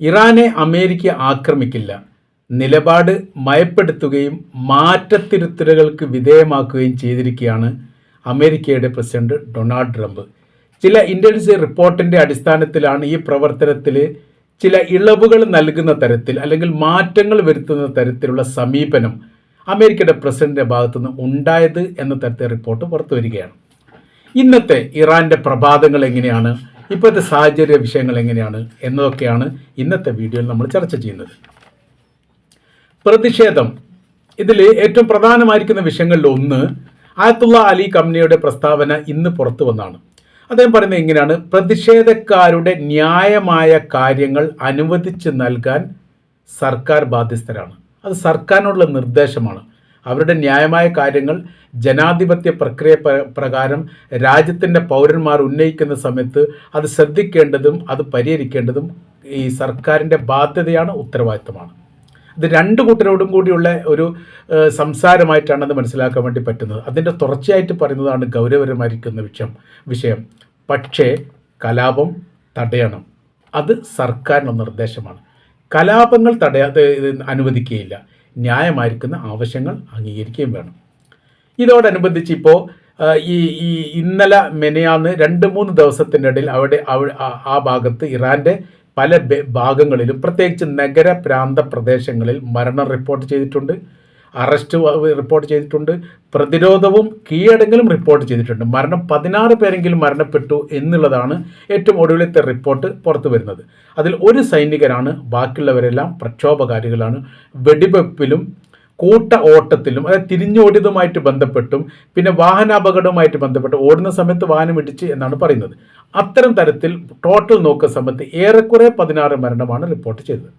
ഇറാനെ അമേരിക്ക ആക്രമിക്കില്ല. നിലപാട് മയപ്പെടുത്തുകയും മാറ്റത്തിരുത്തലുകൾക്ക് വിധേയമാക്കുകയും ചെയ്തിരിക്കുകയാണ് അമേരിക്കയുടെ പ്രസിഡന്റ് ഡൊണാൾഡ് ട്രംപ്. ചില ഇന്റലിജൻസ് റിപ്പോർട്ടിന്റെ അടിസ്ഥാനത്തിലാണ് ഈ പ്രവർത്തനത്തിൽ ചില ഇളവുകൾ നൽകുന്ന തരത്തിൽ അല്ലെങ്കിൽ മാറ്റങ്ങൾ വരുത്തുന്ന തരത്തിലുള്ള സമീപനം അമേരിക്കയുടെ പ്രസിഡന്റിന്റെ ഭാഗത്തുനിന്ന് ഉണ്ടായത് എന്ന തരത്തിൽ റിപ്പോർട്ട് പുറത്തു വരികയാണ് ഇന്നത്തെ ഇറാന്റെ പ്രഭാതങ്ങൾ എങ്ങനെയാണ്? ഇപ്പോഴത്തെ സാഹചര്യ വിഷയങ്ങൾ എങ്ങനെയാണ് എന്നതൊക്കെയാണ് ഇന്നത്തെ വീഡിയോയിൽ നമ്മൾ ചർച്ച ചെയ്യുന്നത്. പ്രതിഷേധം. ഇതിൽ ഏറ്റവും പ്രധാനമായിരിക്കുന്ന വിഷയങ്ങളിൽ ഒന്ന് ആയത്തുള്ള അലി കമ്പനിയുടെ പ്രസ്താവന ഇന്ന് പുറത്തു വന്നാണ്. അദ്ദേഹം പറയുന്നത് എങ്ങനെയാണ് പ്രതിഷേധക്കാരുടെ ന്യായമായ കാര്യങ്ങൾ അനുവദിച്ച് നൽകാൻ സർക്കാർ ബാധ്യസ്ഥരാണ്. അത് സർക്കാരിനുള്ള നിർദ്ദേശമാണ്. അവരുടെ ന്യായമായ കാര്യങ്ങൾ ജനാധിപത്യ പ്രക്രിയ പ്രകാരം രാജ്യത്തിന്റെ പൗരന്മാർ ഉന്നയിക്കുന്ന സമയത്ത് അത് ശ്രദ്ധിക്കേണ്ടതും അത് പരിഹരിക്കേണ്ടതും ഈ സർക്കാരിന്റെ ബാധ്യതയാണ് ഉത്തരവാദിത്തമാണ്. ഇത് രണ്ട് കൂട്ടരോടും കൂടിയുള്ള ഒരു സംസാരമായിട്ടാണ് അത് മനസ്സിലാക്കാൻ വേണ്ടി പറ്റുന്നത്. അതിന്റെ തുടർച്ചയായിട്ട് പറയുന്നതാണ് ഗൗരവരമായിരിക്കുന്ന വിഷയം വിഷയം. പക്ഷേ കലാപം തടയണം. അത് സർക്കാരിന്റെ നിർദ്ദേശമാണ്. കലാപങ്ങൾ തടയാതെ അനുവദിക്കുകയില്ല. ന്യായമായിരിക്കുന്ന ആവശ്യങ്ങൾ അംഗീകരിക്കുകയും വേണം. ഇതോടനുബന്ധിച്ച് ഇപ്പോൾ ഈ ഈ ഇന്നലെ മെനയാന്ന് രണ്ട് മൂന്ന് ദിവസത്തിനിടയിൽ അവിടെ ആ ഭാഗത്ത് ഇറാന്റെ പല ഭാഗങ്ങളിലും പ്രത്യേകിച്ച് നഗര പ്രാന്ത പ്രദേശങ്ങളിൽ മരണം റിപ്പോർട്ട് ചെയ്തിട്ടുണ്ട്. അറസ്റ്റ് റിപ്പോർട്ട് ചെയ്തിട്ടുണ്ട്. പ്രതിരോധവും കീഴടങ്ങലും റിപ്പോർട്ട് ചെയ്തിട്ടുണ്ട്. മരണം പതിനാറ് പേരെങ്കിലും മരണപ്പെട്ടു എന്നുള്ളതാണ് ഏറ്റവും ഒടുവിലത്തെ റിപ്പോർട്ട് പുറത്തു വരുന്നത്. അതിൽ ഒരു സൈനികരാണ്. ബാക്കിയുള്ളവരെല്ലാം പ്രക്ഷോഭകാരികളാണ്. വെടിവെപ്പിലും കൂട്ട ഓട്ടത്തിലും അതായത് തിരിഞ്ഞോടിയതുമായിട്ട് ബന്ധപ്പെട്ടും പിന്നെ വാഹനാപകടവുമായിട്ട് ബന്ധപ്പെട്ട് ഓടുന്ന സമയത്ത് വാഹനം ഇടിച്ച് എന്നാണ് പറയുന്നത്. അത്തരം തരത്തിൽ ടോട്ടൽ നോക്കുന്ന സമയത്ത് ഏറെക്കുറെ പതിനാറ് മരണമാണ് റിപ്പോർട്ട് ചെയ്തത്.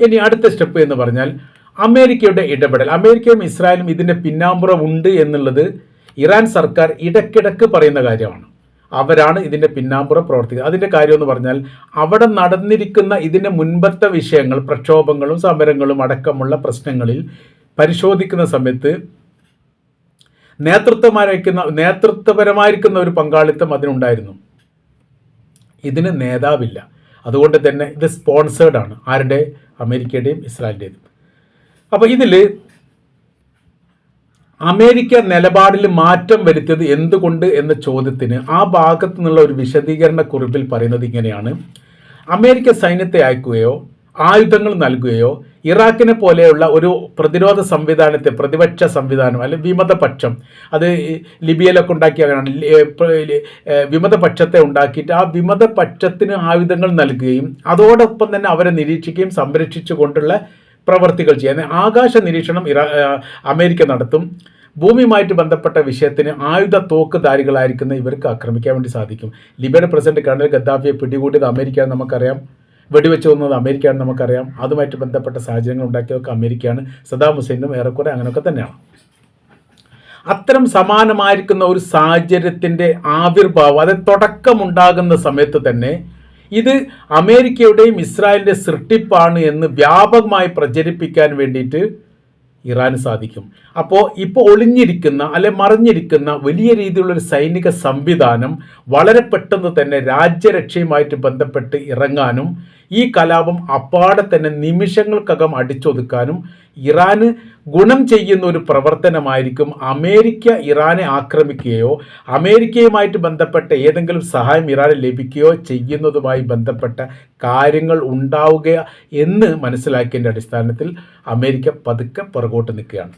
ഇനി അടുത്ത സ്റ്റെപ്പ് എന്ന് പറഞ്ഞാൽ അമേരിക്കയുടെ ഇടപെടൽ അമേരിക്കയും ഇസ്രായേലും ഇതിന്റെ പിന്നാമ്പുറം ഉണ്ട് എന്നുള്ളത് ഇറാൻ സർക്കാർ ഇടയ്ക്കിടയ്ക്ക് പറയുന്ന കാര്യമാണ്. അവരാണ് ഇതിന്റെ പിന്നാമ്പുറം പ്രവർത്തിക്കുന്നത്. അതിന്റെ കാര്യമെന്ന് പറഞ്ഞാൽ അവിടെ നടന്നിരിക്കുന്ന ഇതിന്റെ മുൻപത്തെ വിഷയങ്ങൾ പ്രക്ഷോഭങ്ങളും സമരങ്ങളും അടക്കമുള്ള പ്രശ്നങ്ങളിൽ പരിശോധിക്കുന്ന സമയത്ത് നേതൃത്വമായിരിക്കുന്ന നേതൃത്വപരമായിരിക്കുന്ന ഒരു പങ്കാളിത്തം അതിനുണ്ടായിരുന്നു. ഇതിന് നേതാവില്ല. അതുകൊണ്ട് തന്നെ ഇത് സ്പോൺസേഡ് ആണ്. ആരുടെ? അമേരിക്കയുടെയും ഇസ്രായേലിന്റെയും അപ്പോൾ ഇതിൽ അമേരിക്ക നിലപാടിൽ മാറ്റം വരുത്തിയത് എന്തുകൊണ്ട് എന്ന ചോദ്യത്തിന് ആ ഭാഗത്തു നിന്നുള്ള ഒരു വിശദീകരണ കുറിപ്പിൽ പറയുന്നത് ഇങ്ങനെയാണ്. അമേരിക്ക സൈന്യത്തെ അയക്കുകയോ ആയുധങ്ങൾ നൽകുകയോ ഇറാഖിനെ പോലെയുള്ള ഒരു പ്രതിരോധ സംവിധാനത്തെ പ്രതിപക്ഷ സംവിധാനം അല്ലെങ്കിൽ വിമതപക്ഷം അത് ലിബിയയിലൊക്കെ ഉണ്ടാക്കിയാണ് വിമതപക്ഷത്തെ ഉണ്ടാക്കിയിട്ട് ആ വിമതപക്ഷത്തിന് ആയുധങ്ങൾ നൽകുകയും അതോടൊപ്പം തന്നെ അവരെ നിരീക്ഷിക്കുകയും സംരക്ഷിച്ചുകൊണ്ടുള്ള പ്രവർത്തികൾ ചെയ്യാൻ. ആകാശ നിരീക്ഷണം അമേരിക്ക നടത്തും. ഭൂമിയുമായിട്ട് ബന്ധപ്പെട്ട വിഷയത്തിന് ആയുധ തോക്കുധാരികളായിരിക്കുന്ന ഇവർക്ക് ആക്രമിക്കാൻ വേണ്ടി സാധിക്കും. ലിബിയൻ പ്രസിഡന്റ് കേണൽ ഗദ്ദാഫിയെ പിടികൂടിയത് അമേരിക്കയാണ് നമുക്കറിയാം. വെടിവെച്ച് വന്നത് അമേരിക്കയാണ് നമുക്കറിയാം. അതുമായിട്ട് ബന്ധപ്പെട്ട സാഹചര്യങ്ങൾ ഉണ്ടാക്കിയതൊക്കെ അമേരിക്കയാണ്. സദാം ഹുസൈനും ഏറെക്കുറെ അങ്ങനെയൊക്കെ തന്നെയാണ്. അത്തരം സമാനമായിരിക്കുന്ന ഒരു സാഹചര്യത്തിന്റെ ആവിർഭാവം അതായത് തുടക്കമുണ്ടാകുന്ന സമയത്ത് തന്നെ ഇത് അമേരിക്കയുടെയും ഇസ്രായേലിന്റെ സൃഷ്ടിപ്പാണ് എന്ന് വ്യാപകമായി പ്രചരിപ്പിക്കാൻ വേണ്ടിയിട്ട് ഇറാന് സാധിക്കും. അപ്പോൾ ഇപ്പോൾ ഒളിഞ്ഞിരിക്കുന്ന അല്ലെ മറിഞ്ഞിരിക്കുന്ന വലിയ രീതിയിലുള്ള ഒരു സൈനിക സംവിധാനം വളരെ പെട്ടെന്ന് തന്നെ രാജ്യരക്ഷയുമായിട്ട് ബന്ധപ്പെട്ട് ഇറങ്ങാനും ഈ കലാപം അപ്പാടെ തന്നെ നിമിഷങ്ങൾക്കകം അടിച്ചൊതുക്കാനും ഇറാന് ഗുണം ചെയ്യുന്ന ഒരു പ്രവർത്തനമായിരിക്കും അമേരിക്ക ഇറാനെ ആക്രമിക്കുകയോ അമേരിക്കയുമായിട്ട് ബന്ധപ്പെട്ട ഏതെങ്കിലും സഹായം ഇറാന് ലഭിക്കുകയോ ചെയ്യുന്നതുമായി ബന്ധപ്പെട്ട കാര്യങ്ങൾ ഉണ്ടാവുക എന്ന് മനസ്സിലാക്കിയതിന്റെ അടിസ്ഥാനത്തിൽ അമേരിക്ക പതുക്കെ പുറകോട്ട് നിൽക്കുകയാണ്.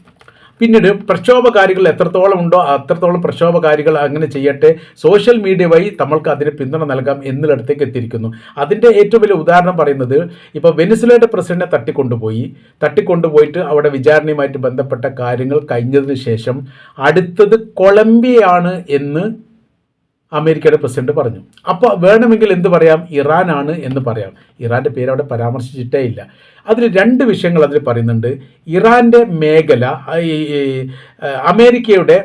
പിന്നീട് പ്രക്ഷോഭകാരികൾ എത്രത്തോളം ഉണ്ടോ അത്രത്തോളം പ്രക്ഷോഭകാരികൾ അങ്ങനെ ചെയ്യട്ടെ. സോഷ്യൽ മീഡിയ വഴി നമ്മൾക്ക് അതിന് പിന്തുണ നൽകാം എന്നിടത്തേക്ക് എത്തിയിരിക്കുന്നു. അതിന്റെ ഏറ്റവും വലിയ ഉദാഹരണം പറയുന്നത് ഇപ്പോൾ വെനിസുലയുടെ പ്രസിഡന്റിനെ തട്ടിക്കൊണ്ടുപോയി. തട്ടിക്കൊണ്ടുപോയിട്ട് അവിടെ വിചാരണയുമായിട്ട് ബന്ധപ്പെട്ട കാര്യങ്ങൾ കഴിഞ്ഞതിന് ശേഷം അടുത്തത് കൊളംബിയയാണ് എന്ന് അമേരിക്കയുടെ പ്രസിഡന്റ് പറഞ്ഞു. അപ്പോൾ വേണമെങ്കിൽ എന്ത് പറയാം? ഇറാനാണ് എന്ന് പറയാം. ഇറാന്റെ പേര് അവിടെ പരാമർശിച്ചിട്ടേ ഇല്ല അതിൽ രണ്ട് വിഷയങ്ങൾ അതിൽ പറയുന്നുണ്ട്. ഇറാന്റെ മേഖല ഈ അമേരിക്കയുടെ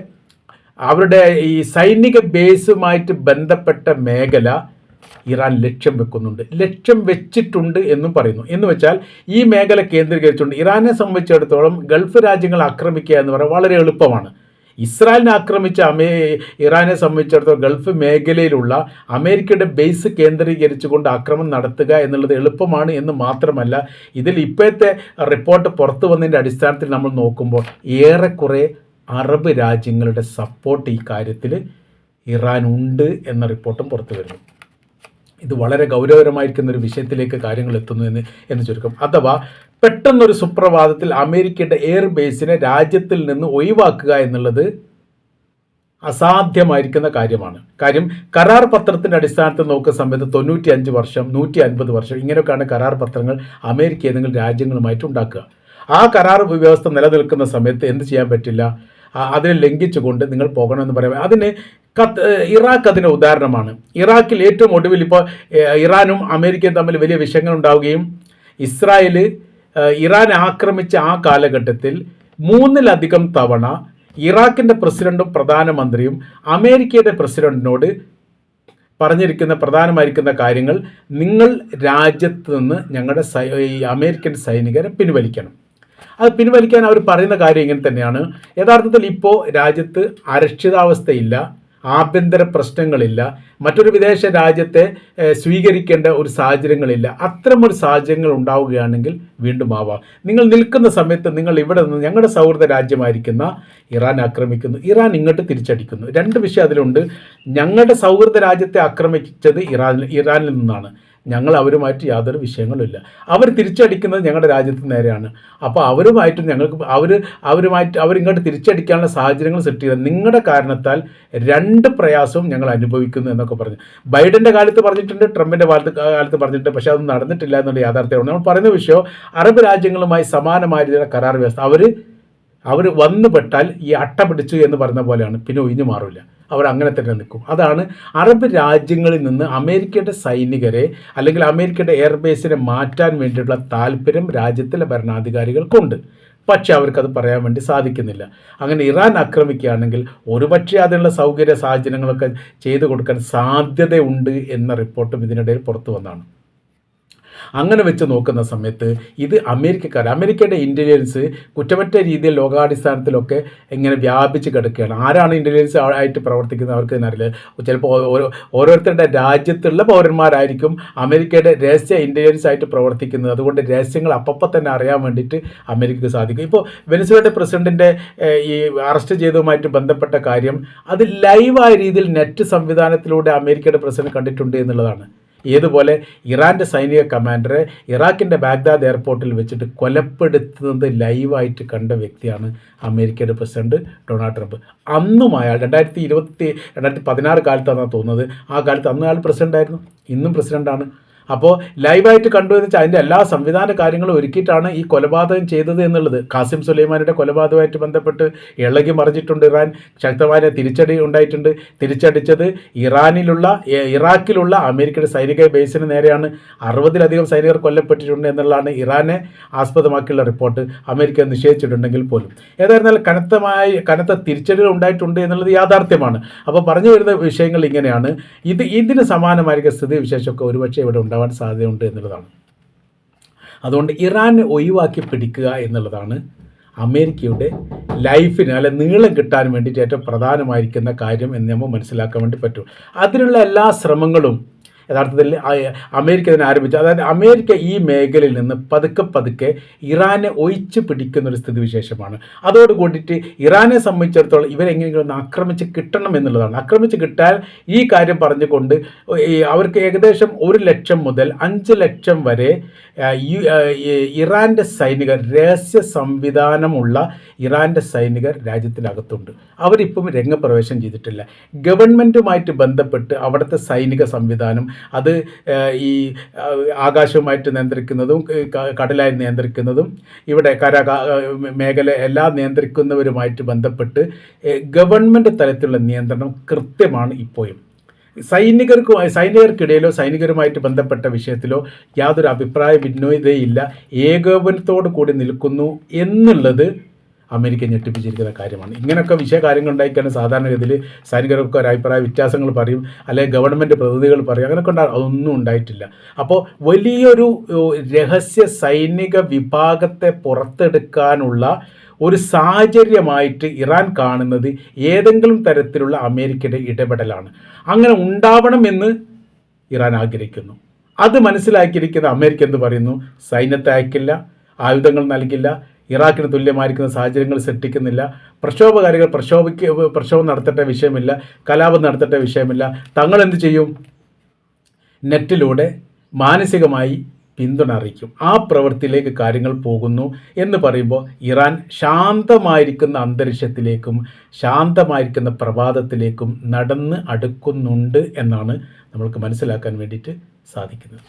അവരുടെ ഈ സൈനിക ബേസുമായിട്ട് ബന്ധപ്പെട്ട മേഖല ഇറാൻ ലക്ഷ്യം വെക്കുന്നുണ്ട്. ലക്ഷ്യം വെച്ചിട്ടുണ്ട് എന്നും പറയുന്നു. എന്ന് വെച്ചാൽ ഈ മേഖല കേന്ദ്രീകരിച്ചുകൊണ്ട് ഇറാനെ സംബന്ധിച്ചിടത്തോളം ഗൾഫ് രാജ്യങ്ങൾ ആക്രമിക്കുക എന്ന് പറയാൻ വളരെ എളുപ്പമാണ്. ഇസ്രായേലിനെ ആക്രമിച്ച അമേ ഇറാനെ സംബന്ധിച്ചിടത്തോളം ഗൾഫ് മേഖലയിലുള്ള അമേരിക്കയുടെ ബേസ് കേന്ദ്രീകരിച്ചുകൊണ്ട് ആക്രമണം നടത്തുക എന്നുള്ളത് എളുപ്പമാണ് എന്ന് മാത്രമല്ല ഇതിൽ ഇപ്പോഴത്തെ റിപ്പോർട്ട് പുറത്തു വന്നതിന്റെ അടിസ്ഥാനത്തിൽ നമ്മൾ നോക്കുമ്പോൾ ഏറെക്കുറെ അറബ് രാജ്യങ്ങളുടെ സപ്പോർട്ട് ഈ കാര്യത്തിൽ ഇറാൻ ഉണ്ട് എന്ന റിപ്പോർട്ടും പുറത്തു വരുന്നു. ഇത് വളരെ ഗൗരവകരമായിരിക്കുന്ന ഒരു വിഷയത്തിലേക്ക് കാര്യങ്ങൾ എത്തുന്നു എന്ന് എന്ന് ചുരുക്കം. അഥവാ പെട്ടെന്നൊരു സുപ്രഭാതത്തിൽ അമേരിക്കയുടെ എയർ ബേസിനെ രാജ്യത്തിൽ നിന്ന് ഒഴിവാക്കുക എന്നുള്ളത് അസാധ്യമായിരിക്കുന്ന കാര്യമാണ്. കാര്യം കരാർ പത്രത്തിന്റെ അടിസ്ഥാനത്തിൽ നോക്കുന്ന സമയത്ത് തൊണ്ണൂറ്റി അഞ്ച് വർഷം നൂറ്റി അൻപത് വർഷം ഇങ്ങനെയൊക്കെയാണ് കരാർ പത്രങ്ങൾ അമേരിക്ക ഏതെങ്കിലും രാജ്യങ്ങളുമായിട്ട് ഉണ്ടാക്കുക. ആ കരാർ വ്യവസ്ഥ നിലനിൽക്കുന്ന സമയത്ത് എന്ത് ചെയ്യാൻ പറ്റില്ല? അതിനെ ലംഘിച്ചുകൊണ്ട് നിങ്ങൾ പോകണമെന്ന് പറയാം. അതിന് കത്ത് ഇറാഖ് അതിന് ഉദാഹരണമാണ്. ഇറാഖിൽ ഏറ്റവും ഒടുവിൽ ഇപ്പോൾ ഇറാനും അമേരിക്കയും തമ്മിൽ വലിയ വിഷയങ്ങൾ ഉണ്ടാവുകയും ഇസ്രായേൽ ഇറാൻ ആക്രമിച്ച ആ കാലഘട്ടത്തിൽ മൂന്നിലധികം തവണ ഇറാഖിന്റെ പ്രസിഡന്റും പ്രധാനമന്ത്രിയും അമേരിക്കയുടെ പ്രസിഡന്റിനോട് പറഞ്ഞിരിക്കുന്ന പ്രധാനമായിരിക്കുന്ന കാര്യങ്ങൾ നിങ്ങൾ രാജ്യത്ത് നിന്ന് ഞങ്ങളുടെ അമേരിക്കൻ സൈനികരെ പിൻവലിക്കണം. അത് പിൻവലിക്കാൻ അവർ പറയുന്ന കാര്യം ഇങ്ങനെ തന്നെയാണ്. യഥാർത്ഥത്തിൽ ഇപ്പോൾ രാജ്യത്ത് അരക്ഷിതാവസ്ഥയില്ല ആഭ്യന്തര പ്രശ്നങ്ങളില്ല മറ്റൊരു വിദേശ രാജ്യത്തെ സ്വീകരിക്കേണ്ട ഒരു സാഹചര്യങ്ങളില്ല. അത്തരമൊരു സാഹചര്യങ്ങൾ ഉണ്ടാവുകയാണെങ്കിൽ വീണ്ടും ആവാം. നിങ്ങൾ നിൽക്കുന്ന സമയത്ത് നിങ്ങൾ ഇവിടെ നിന്ന് ഞങ്ങളുടെ സൗഹൃദ രാജ്യമായിരിക്കുന്ന ഇറാൻ ആക്രമിക്കുന്നു. ഇറാൻ ഇങ്ങോട്ട് തിരിച്ചടിക്കുന്നു. രണ്ട് വിഷയം അതിലുണ്ട്. ഞങ്ങളുടെ സൗഹൃദ രാജ്യത്തെ ആക്രമിച്ചത് ഇറാൻ ഇറാനിൽ നിന്നാണ്. ഞങ്ങൾ അവരുമായിട്ട് യാതൊരു വിഷയങ്ങളുമില്ല. അവർ തിരിച്ചടിക്കുന്നത് ഞങ്ങളുടെ രാജ്യത്തിന് നേരെയാണ്. അപ്പോൾ അവരുമായിട്ട് ഞങ്ങൾക്ക് അവർ അവരുമായിട്ട് അവരിങ്ങോട്ട് തിരിച്ചടിക്കാനുള്ള സാഹചര്യങ്ങൾ സെറ്റ് ചെയ്ത നിങ്ങളുടെ കാരണത്താൽ രണ്ട് പ്രയാസവും ഞങ്ങൾ അനുഭവിക്കുന്നു എന്നൊക്കെ പറഞ്ഞു. ബൈഡന്റെ കാലത്ത് പറഞ്ഞിട്ടുണ്ട് ട്രംപിന്റെ കാലത്ത് കാലത്ത് പറഞ്ഞിട്ടുണ്ട് പക്ഷേ അത് നടന്നിട്ടില്ല എന്നുള്ള യാഥാർത്ഥ്യമാണ് നമ്മൾ പറയുന്ന വിഷയം അറബ് രാജ്യങ്ങളുമായി സമാനമായ രീതിയിലുള്ള കരാർ വ്യവസ്ഥ. അവർ അവർ വന്നുപെട്ടാൽ ഈ അട്ട പിടിച്ചു എന്ന് പറഞ്ഞ പോലെയാണ്. പിന്നെ ഒഴിഞ്ഞു മാറില്ല അവർ അങ്ങനെ തന്നെ നിൽക്കും. അതാണ് അറബ് രാജ്യങ്ങളിൽ നിന്ന് അമേരിക്കയുടെ സൈനികരെ അല്ലെങ്കിൽ അമേരിക്കയുടെ എയർബേസിനെ മാറ്റാൻ വേണ്ടിയിട്ടുള്ള താല്പര്യം രാജ്യത്തിലെ ഭരണാധികാരികൾക്കുണ്ട്. പക്ഷെ അവർക്കത് പറയാൻ വേണ്ടി സാധിക്കുന്നില്ല. അങ്ങനെ ഇറാൻ ആക്രമിക്കുകയാണെങ്കിൽ ഒരുപക്ഷെ അതിനുള്ള സൗകര്യ സാഹചര്യങ്ങളൊക്കെ ചെയ്തു കൊടുക്കാൻ സാധ്യതയുണ്ട് എന്ന റിപ്പോർട്ടും ഇതിനിടയിൽ പുറത്തു വന്നതാണ്. അങ്ങനെ വെച്ച് നോക്കുന്ന സമയത്ത് ഇത് അമേരിക്കക്കാർ അമേരിക്കയുടെ ഇന്റലിജൻസ് കുറ്റമറ്റ രീതിയിൽ ലോകാടിസ്ഥാനത്തിലൊക്കെ എങ്ങനെ വ്യാപിച്ച് കിടക്കുകയാണ്. ആരാണ് ഇന്റലിജൻസ് ആയിട്ട് പ്രവർത്തിക്കുന്നത് അവർക്ക് തന്നെ അറിയില്ല ഓരോരുത്തരുടെ രാജ്യത്തുള്ള പൗരന്മാരായിരിക്കും അമേരിക്കയുടെ രഹസ്യ ഇന്റലിജൻസ് ആയിട്ട് പ്രവർത്തിക്കുന്നത്. അതുകൊണ്ട് രഹസ്യങ്ങൾ അപ്പപ്പം തന്നെ അറിയാൻ വേണ്ടിയിട്ട് അമേരിക്കക്ക് സാധിക്കും. ഇപ്പോൾ വെനസുവേലയുടെ പ്രസിഡന്റിന്റെ ഈ അറസ്റ്റ് ചെയ്തതുമായിട്ട് ബന്ധപ്പെട്ട കാര്യം അത് ലൈവായ രീതിയിൽ നെറ്റ് സംവിധാനത്തിലൂടെ അമേരിക്കയുടെ പ്രസിഡന്റ് കണ്ടിട്ടുണ്ട് എന്നുള്ളതാണ്. ഏതുപോലെ ഇറാന്റെ സൈനിക കമാൻഡറെ ഇറാഖിന്റെ ബാഗ്ദാദ് എയർപോർട്ടിൽ വെച്ചിട്ട് കൊലപ്പെടുത്തുന്നത് ലൈവായിട്ട് കണ്ട വ്യക്തിയാണ് അമേരിക്കയുടെ പ്രസിഡന്റ് ഡൊണാൾഡ് ട്രംപ്. അന്നും അയാൾ രണ്ടായിരത്തി ഇരുപത്തി രണ്ടായിരത്തി പതിനാറ് കാലത്താണെന്നാണ് തോന്നുന്നത്. ആ കാലത്ത് അന്ന് അയാൾ പ്രസിഡന്റായിരുന്നു ഇന്നും പ്രസിഡന്റാണ്. അപ്പോൾ ലൈവായിട്ട് കണ്ടു വെച്ചാൽ അതിന്റെ എല്ലാ സംവിധാന കാര്യങ്ങളും ഒരുക്കിയിട്ടാണ് ഈ കൊലപാതകം ചെയ്തത് എന്നുള്ളത്. കാസിം സുലൈമാനിയുടെ കൊലപാതകമായിട്ട് ബന്ധപ്പെട്ട് ഇളകി മറിഞ്ഞിട്ടുണ്ട് ഇറാൻ. ശക്തമായ തിരിച്ചടി ഉണ്ടായിട്ടുണ്ട്. തിരിച്ചടിച്ചത് ഇറാനിലുള്ള ഇറാഖിലുള്ള അമേരിക്കയുടെ സൈനിക ബേസിന് നേരെയാണ് അറുപതിലധികം സൈനികർ കൊല്ലപ്പെട്ടിട്ടുണ്ട് എന്നുള്ളതാണ് ഇറാനെ ആസ്പദമാക്കിയുള്ള റിപ്പോർട്ട്. അമേരിക്ക നിഷേധിച്ചിട്ടുണ്ടെങ്കിൽ പോലും. ഏതായിരുന്നാലും കനത്തമായി കനത്ത തിരിച്ചടികൾ ഉണ്ടായിട്ടുണ്ട് എന്നുള്ളത് യാഥാർത്ഥ്യമാണ്. അപ്പോൾ പറഞ്ഞു വരുന്ന വിഷയങ്ങൾ ഇങ്ങനെയാണ്. ഇത് ഇതിന് സമാനമായിരിക്കും സ്ഥിതി വിശേഷമൊക്കെ ഒരുപക്ഷെ ഇവിടെ ഉണ്ടാവാൻ സാധ്യതയുണ്ട് എന്നുള്ളതാണ്. അതുകൊണ്ട് ഇറാനെ ഒഴിവാക്കി പിടിക്കുക എന്നുള്ളതാണ് അമേരിക്കയുടെ ലൈഫിന് അല്ലെ നീളം കിട്ടാൻ വേണ്ടിയിട്ട് ഏറ്റവും പ്രധാനമായിരിക്കുന്ന കാര്യം എന്ന് നമ്മൾ മനസ്സിലാക്കാൻ വേണ്ടി പറ്റും. അതിനുള്ള എല്ലാ ശ്രമങ്ങളും യഥാർത്ഥത്തിൽ അമേരിക്ക ഇതിനെ ആരംഭിച്ചു. അതായത് അമേരിക്ക ഈ മേഖലയിൽ നിന്ന് പതുക്കെ പതുക്കെ ഇറാനെ ഒഴിച്ച് പിടിക്കുന്ന ഒരു സ്ഥിതിവിശേഷമാണ് അതോട് കൂടിയിട്ട് ഇറാനെ സംബന്ധിച്ചിടത്തോളം ഇവരെങ്ങനെയെങ്കിലും ഒന്ന് ആക്രമിച്ച് കിട്ടണം എന്നുള്ളതാണ്. ആക്രമിച്ച് കിട്ടാൻ ഈ കാര്യം പറഞ്ഞുകൊണ്ട് അവർക്ക് ഏകദേശം ഒരു ലക്ഷം മുതൽ അഞ്ച് ലക്ഷം വരെ ഇറാന്റെ സൈനികർ രഹസ്യ സംവിധാനമുള്ള ഇറാന്റെ സൈനികർ രാജ്യത്തിനകത്തുണ്ട്. അവരിപ്പം രംഗപ്രവേശം ചെയ്തിട്ടില്ല. ഗവൺമെന്റുമായിട്ട് ബന്ധപ്പെട്ട് അവിടുത്തെ സൈനിക സംവിധാനം അത് ഈ ആകാശവുമായിട്ട് നിയന്ത്രിക്കുന്നതും കടലായി നിയന്ത്രിക്കുന്നതും ഇവിടെ കര മേഖല എല്ലാം നിയന്ത്രിക്കുന്നവരുമായിട്ട് ബന്ധപ്പെട്ട് ഗവൺമെന്റ് തലത്തിലുള്ള നിയന്ത്രണം കൃത്യമാണ് ഇപ്പോഴും. സൈനികർക്ക് സൈനികർക്കിടയിലോ സൈനികരുമായിട്ട് ബന്ധപ്പെട്ട വിഷയത്തിലോ യാതൊരു അഭിപ്രായ ഭിന്നതയില്ല ഏകോപനത്തോടു കൂടി നിൽക്കുന്നു എന്നുള്ളത് അമേരിക്ക ഞെട്ടിപ്പിച്ചിരിക്കുന്ന കാര്യമാണ്. ഇങ്ങനെയൊക്കെ വിഷയ കാര്യങ്ങൾ ഉണ്ടായിക്കാണ് സാധാരണഗതിയിൽ സൈനികർക്ക് ഒരു അഭിപ്രായ വ്യത്യാസങ്ങൾ പറയും അല്ലെങ്കിൽ ഗവൺമെന്റ് പ്രതിനിധികൾ പറയും. അങ്ങനെയൊക്കെ ഉണ്ടാകും അതൊന്നും ഉണ്ടായിട്ടില്ല. അപ്പോൾ വലിയൊരു രഹസ്യ സൈനിക വിഭാഗത്തെ പുറത്തെടുക്കാനുള്ള ഒരു സാഹചര്യമായിട്ട് ഇറാൻ കാണുന്നത് ഏതെങ്കിലും തരത്തിലുള്ള അമേരിക്കയുടെ ഇടപെടലാണ്. അങ്ങനെ ഉണ്ടാവണമെന്ന് ഇറാൻ ആഗ്രഹിക്കുന്നു. അത് മനസ്സിലാക്കിയിരിക്കുന്ന അമേരിക്ക എന്ന് പറയുന്നു? സൈന്യത്തെ അയക്കില്ല ആയുധങ്ങൾ നൽകില്ല ഇറാഖിന് തുല്യമായിരിക്കുന്ന സാഹചര്യങ്ങൾ സൃഷ്ടിക്കുന്നില്ല. പ്രക്ഷോഭകാരികൾ പ്രക്ഷോഭിക്ക പ്രക്ഷോഭം നടത്തേണ്ട വിഷയമില്ല. കലാപം നടത്തേണ്ട വിഷയമില്ല. തങ്ങൾ എന്ത് ചെയ്യും? നെറ്റിലൂടെ മാനസികമായി പിന്തുണ അറിയിക്കും ആ പ്രവൃത്തിയിലേക്ക് കാര്യങ്ങൾ പോകുന്നു എന്ന് പറയുമ്പോൾ ഇറാൻ ശാന്തമായിരിക്കുന്ന അന്തരീക്ഷത്തിലേക്കും ശാന്തമായിരിക്കുന്ന പ്രഭാതത്തിലേക്കും നടന്ന് അടുക്കുന്നുണ്ട് എന്നാണ് നമ്മൾക്ക് മനസ്സിലാക്കാൻ വേണ്ടിയിട്ട് സാധിക്കുന്നത്.